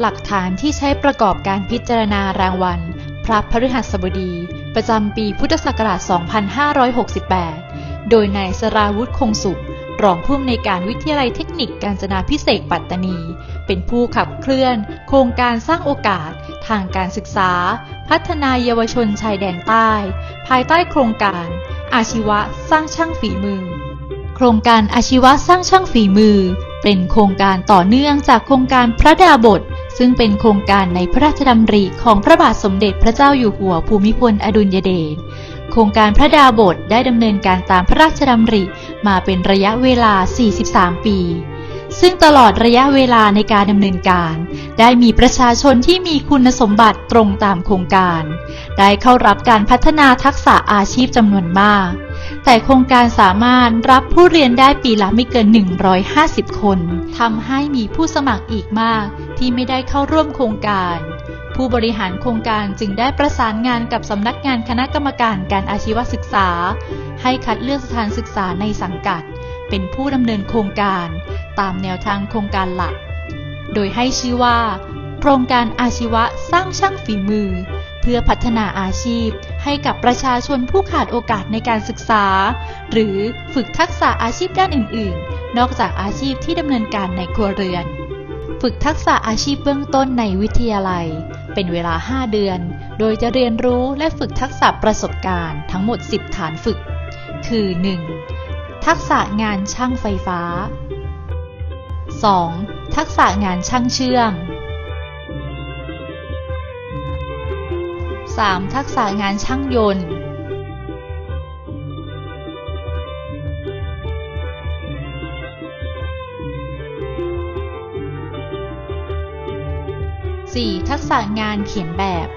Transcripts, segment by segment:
หลักฐานที่ใช้ประกอบการพิจารณารางวัล พระพฤหัสบดี ประจำปีพุทธศักราช 2568 โดยนายสราวุธคงสุข รองผู้อำนวยการวิทยาลัยเทคนิคการจนาพิเศษปัตตานี เป็นผู้ขับเคลื่อน โครงการสร้างโอกาส ทางการศึกษา พัฒนาเยาวชนชายแดนใต้ ภายใต้โครงการ อาชีวะสร้างช่างฝีมือ โครงการอาชีวะสร้างช่างฝีมือ เป็นโครงการต่อเนื่องจากโครงการพระดาบท ซึ่งเป็นโครงการในพระราชดำริของพระบาทสมเด็จพระเจ้าอยู่หัวภูมิพลอดุลยเดช โครงการพระดาบทได้ดำเนินการตามพระราชดำริมาเป็นระยะเวลา 43 ปี ซึ่งตลอดระยะเวลาในการดำเนินการ ได้มีประชาชนที่มีคุณสมบัติตรงตามโครงการ ได้เข้ารับการพัฒนาทักษะอาชีพจำนวนมาก แต่โครงการสามารถรับผู้เรียนได้ปีละไม่เกิน 150 คนทำให้มีผู้สมัครอีกมาก ที่ไม่ได้เข้าร่วมโครงการ ผู้บริหารโครงการจึงได้ประสานงานกับสำนักงานคณะกรรมการการอาชีวศึกษา ให้คัดเลือกสถานศึกษาในสังกัด เป็นผู้ดำเนินโครงการ ตามแนวทางโครงการหลัก โดยให้ชื่อว่า โครงการอาชีวะสร้างช่างฝีมือ เพื่อพัฒนาอาชีพ ให้กับประชาชนผู้ขาดโอกาสในการศึกษา หรือฝึกทักษะอาชีพด้านอื่น ๆ นอกจากอาชีพที่ดำเนินการในครัวเรือน ฝึกทักษะอาชีพเบื้องต้นในวิทยาลัย เป็นเวลา 5 เดือน โดยจะเรียนรู้และฝึกทักษะประสบการณ์ทั้งหมด 10 ฐานฝึก คือ 1. ทักษะงานช่างไฟฟ้า 2. ทักษะงานช่างเชื่อม 3. ทักษะงานช่างยนต์ 4. ทักษะงานเขียนแบบ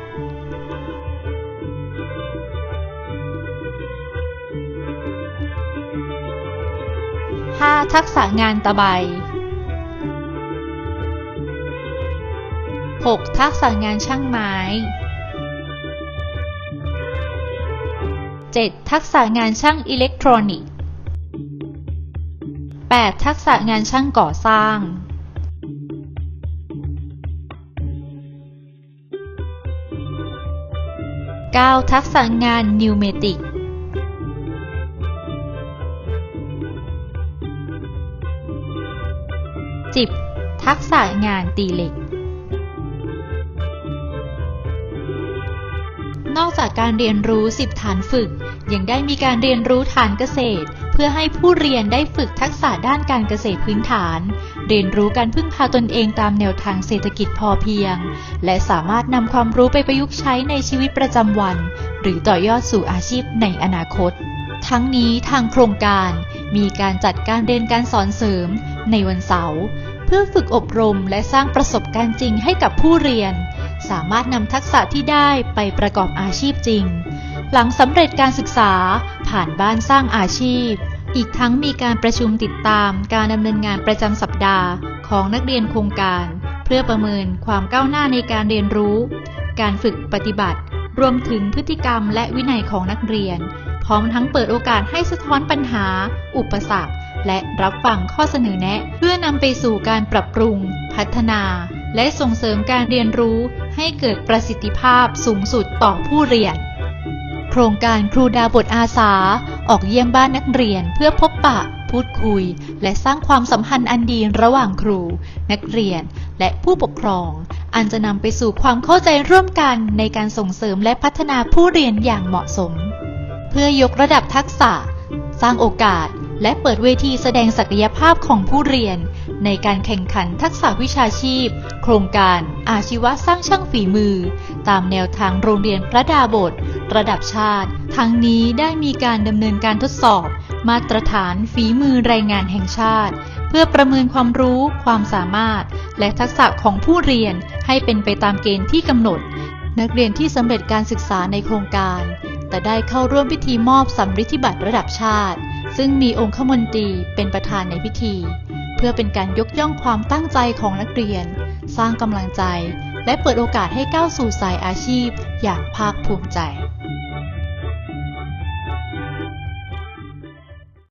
5. ทักษะงานตะไบ 6. ทักษะงานช่างไม้ 7. ทักษะงานช่างอิเล็กทรอนิกส์ 8. ทักษะงานช่างก่อสร้าง 9. ทักษะงานนิวเมติกสิบทักษะงานตีเหล็ก นอกจากการเรียนรู้ 10 ฐานฝึก ยังได้มีการเรียนรู้ฐานเกษตร พื่อให้ผู้เรียนได้ฝึกทักษะด้านการเกษตรพื้นฐาน เรียนรู้การพึ่งพาตนเองตามแนวทางเศรษฐกิจพอเพียง และสามารถนำความรู้ไปประยุกต์ใช้ในชีวิตประจำวัน หรือต่อยอดสู่อาชีพในอนาคต ทั้งนี้ทางโครงการมีการจัดการเรียนการสอนเสริมในวันเสาร์เพื่อฝึกอบรมและสร้างประสบการณ์จริงให้กับผู้เรียน สามารถนำทักษะที่ได้ไปประกอบอาชีพจริง หลังสำเร็จการศึกษาผ่านบ้านสร้างอาชีพ อีกทั้งมีการประชุมติดตามการดำเนินงานประจำสัปดาห์ของนักเรียนโครงการ เพื่อประเมินความก้าวหน้าในการเรียนรู้ การฝึกปฏิบัติ รวมถึงพฤติกรรมและวินัยของนักเรียน พร้อมทั้งเปิดโอกาสให้สะท้อนปัญหา อุปสรรค และรับฟังข้อเสนอแนะ เพื่อนำไปสู่การปรับปรุง พัฒนา และส่งเสริมการเรียนรู้ให้เกิดประสิทธิภาพสูงสุดต่อผู้เรียน โครงการครูดาบทอาสา ออกเยี่ยมบ้านนักเรียนเพื่อพบปะ พูดคุย และสร้างความสัมพันธ์อันดีระหว่างครู นักเรียน และผู้ปกครอง อันจะนำไปสู่ความเข้าใจร่วมกันในการส่งเสริมและพัฒนาผู้เรียนอย่างเหมาะสม เพื่อยกระดับทักษะ สร้างโอกาส และเปิดเวทีแสดงศักยภาพของผู้เรียน ในการแข่งขันทักษะวิชาชีพ โครงการอาชีวะสร้างช่างฝีมือ ตามแนวทางโรงเรียนพระดาบท ระดับชาติ ทั้งนี้ได้มีการดำเนินการทดสอบ มาตรฐานฝีมือแรงงานแห่งชาติ เพื่อประเมินความรู้ ความสามารถ และทักษะของผู้เรียนให้เป็นไปตามเกณฑ์ที่กำหนด นักเรียนที่สำเร็จการศึกษาในโครงการ แต่ได้เข้าร่วมพิธีมอบสำริดธิบัตรระดับชาติ ซึ่งมีองคมนตรีเป็นประธานในพิธี เพื่อเป็นการยกย่องความตั้งใจของนักเรียน สร้างกำลังใจและเปิดโอกาสให้ก้าวสู่สายอาชีพอย่างภาคภูมิใจ